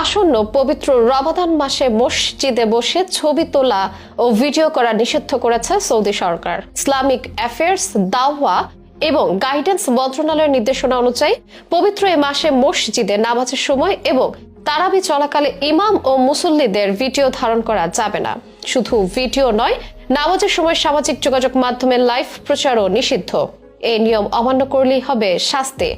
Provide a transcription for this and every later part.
আসন্ন পবিত্র রমাদান মাসে মসজিদে বসে ছবি তোলা ও ভিডিও করা নিষিদ্ধ করেছে সৌদি সরকার। ইসলামিক অ্যাফেয়ার্স দাওয়া এবং গাইডেন্স মন্ত্রণালয়ের নির্দেশনা অনুযায়ী পবিত্র এ মাসে মসজিদে নামাজের সময় এবং তারাবি চলাকালে ইমাম ও মুসল্লিদের ভিডিও ধারণ করা যাবে না। শুধু ভিডিও নয়, নামাজের সময় সামাজিক যোগাযোগ মাধ্যমে লাইভ প্রচারও নিষিদ্ধ। এই নিয়ম অমান্য করলেই হবে শাস্তি।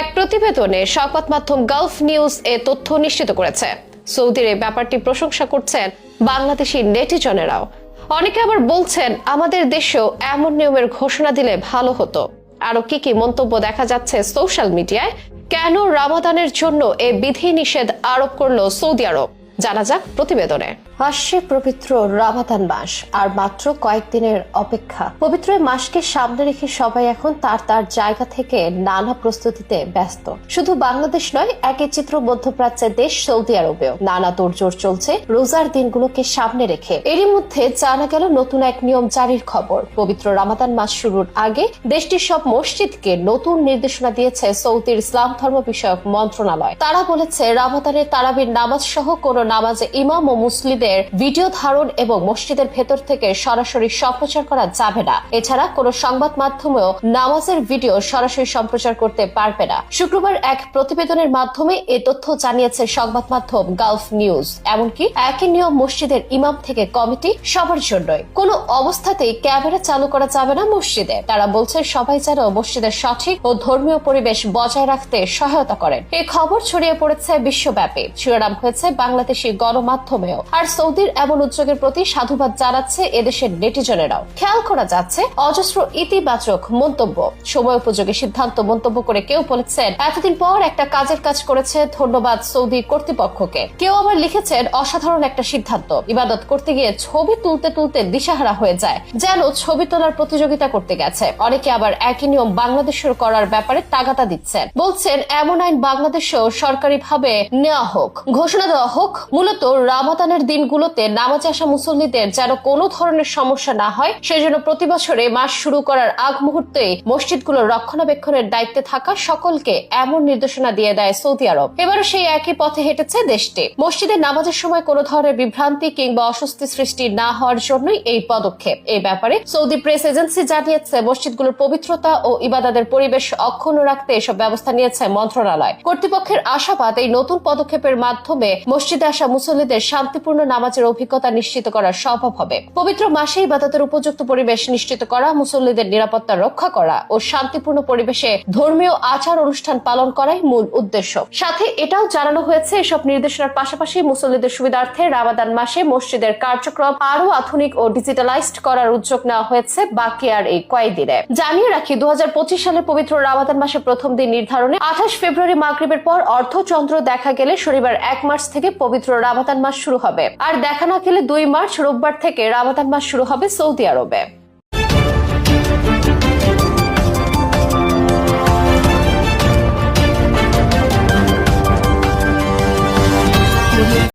এক প্রতিবেদনে সংবাদ মাধ্যম গালফ নিউজ এ তথ্য নিশ্চিত করেছে। সৌদির এই ব্যাপারটি প্রশংসা করছেন বাংলাদেশি নেটিজনেরাও। অনেকে আবার বলছেন, আমাদের দেশেও এমন নিয়মের ঘোষণা দিলে ভালো হতো। আরও কি কি মন্তব্য দেখা যাচ্ছে সোশ্যাল মিডিয়ায়? কেন রামাদানের জন্য এ বিধি নিষেধ আরোপ করল সৌদি আরব? জানা যাক প্রতিবেদনে। আসছে পবিত্র রামাদান মাস, আর মাত্র কয়েকদিনের অপেক্ষা। পবিত্র মাসকে সামনে রেখে সবাই এখন তার তার জায়গা থেকে নানা প্রস্তুতিতে ব্যস্ত। শুধু বাংলাদেশ নয়, একই চিত্র মধ্যপ্রাচ্যের দেশ সৌদি আরবেও। নানা তোড়জোড় চলছে, রোজার দিনগুলোকে সামনে রেখে। এরই মধ্যে জানা গেল নতুন এক নিয়ম জারির খবর। পবিত্র রামাদান মাস শুরুর আগে দেশটির সব মসজিদকে নতুন নির্দেশনা দিয়েছে সৌদির ইসলাম ধর্ম বিষয়ক মন্ত্রণালয়। তারা বলেছে, রামাদানের তারাবির নামাজ সহ কোন নামাজে ইমাম ও মুসলিদের ভিডিও ধারণ এবং মসজিদের ভেতর থেকে সরাসরি সম্প্রচার করা যাবে না। এছাড়া কোনো সংবাদ মাধ্যমেও নামাজের ভিডিও সরাসরি সম্প্রচার করতে পারবে না। শুক্রবার এক প্রতিবেদনের মাধ্যমে এ তথ্য জানিয়েছে সংবাদ মাধ্যম গালফ নিউজ। এমনকি একই নিয়ম মসজিদের ইমাম থেকে কমিটি সবার জন্যই। কোনো অবস্থাতেই ক্যামেরা চালু করা যাবে না মসজিদে। তারা বলছে, সবাই যেন মসজিদের সঠিক ও ধর্মীয় পরিবেশ বজায় রাখতে সহায়তা করেন। এই খবর ছড়িয়ে পড়েছে বিশ্বব্যাপী। শিরোনাম হয়েছে বাংলাদেশি গণমাধ্যমেও। আর সৌদির এমন উদ্যোগের প্রতি সাধুবাদ জানাচ্ছে এদেশের নেটিজনেরাও। খেয়াল করা যাচ্ছে, অজস্র ইতিবাচক মন্তব্য। সময় উপযোগী সিদ্ধান্ত মন্তব্য করে কেউ বলেছেন, এতদিন পর একটা কাজের কাজ করেছে, ধন্যবাদ সৌদি কর্তৃপক্ষকে। কেউ আবার লিখেছেন, অসাধারণ একটা সিদ্ধান্ত। ইবাদত করতে গিয়ে ছবি তুলতে তুলতে দিশাহারা হয়ে যায়। যেন ছবি তোলার প্রতিযোগিতা করতে গেছে। অনেকে আবার একই নিয়ম বাংলাদেশের করার ব্যাপারে তাগাতা দিচ্ছেন। বলছেন, এমন আইন বাংলাদেশেও সরকারিভাবে নেওয়া হোক, ঘোষণা দেওয়া হোক। মূলত রামাদানের দিনগুলোতে নামাজে আসা মুসল্লিদের যেন কোনো ধরনের সমস্যা না হয়, সেজন্য প্রতি বছরে মাস শুরু করার আগ মুহূর্তে মসজিদগুলো রক্ষণাবেক্ষণের দায়িত্বে থাকা সকলকে এমন নির্দেশনা দিয়ে দেয় সৌদি আরব। এবারও সেই একই পথে হেঁটেছে দেশটি। মসজিদে নামাজের সময় কোনো ধরনের বিভ্রান্তি কিংবা অস্বস্তি সৃষ্টি না হওয়ার জন্যই এই পদক্ষেপ। এই ব্যাপারে সৌদি প্রেস এজেন্সি জানিয়েছে, মসজিদগুলোর পবিত্রতা ও ইবাদাদের পরিবেশ অক্ষুণ্ণ রাখতে এসব ব্যবস্থা নিয়েছে মন্ত্রণালয়। কর্তৃপক্ষের আশাবাদ এই নতুন পদক্ষেপের মাধ্যমে মসজিদে আসা মুসল্লিদের শান্তিপূর্ণ নামাজের অভিজ্ঞতা নিশ্চিত করা সম্ভব হবে। পবিত্র মাসে ইবাদতের উপযুক্ত পরিবেশ নিশ্চিত করা, মুসল্লিদের নিরাপত্তা রক্ষা করা ও শান্তিপূর্ণ পরিবেশে ধর্মীয় আচার অনুষ্ঠান পালন করাই মূল উদ্দেশ্য। সাথে এটাও জানানো হয়েছে, এসব নির্দেশনার পাশাপাশি মুসল্লিদের সুবিধার্থে রামাদান মাসে মসজিদের কার্যক্রম আরও আধুনিক ও ডিজিটালাইজড করার উদ্যোগ নেওয়া হয়েছে বাকি আর এই কয়েকদিনে। জানিয়ে রাখি দু সালের পবিত্র রামাদান মাসে প্রথম দিন নির্ধারণে আঠাশ ফেব্রুয়ারি মাগরিবের পর অর্ধচন্দ্র দেখা গেলে শনিবার এক মার্চ থেকে পবিত্র রামাদান মাস শুরু হবে। আর দেখা না গেলে দুই মার্চ রোববার থেকে রামাদান মাস শুরু হবে সৌদি আরবে।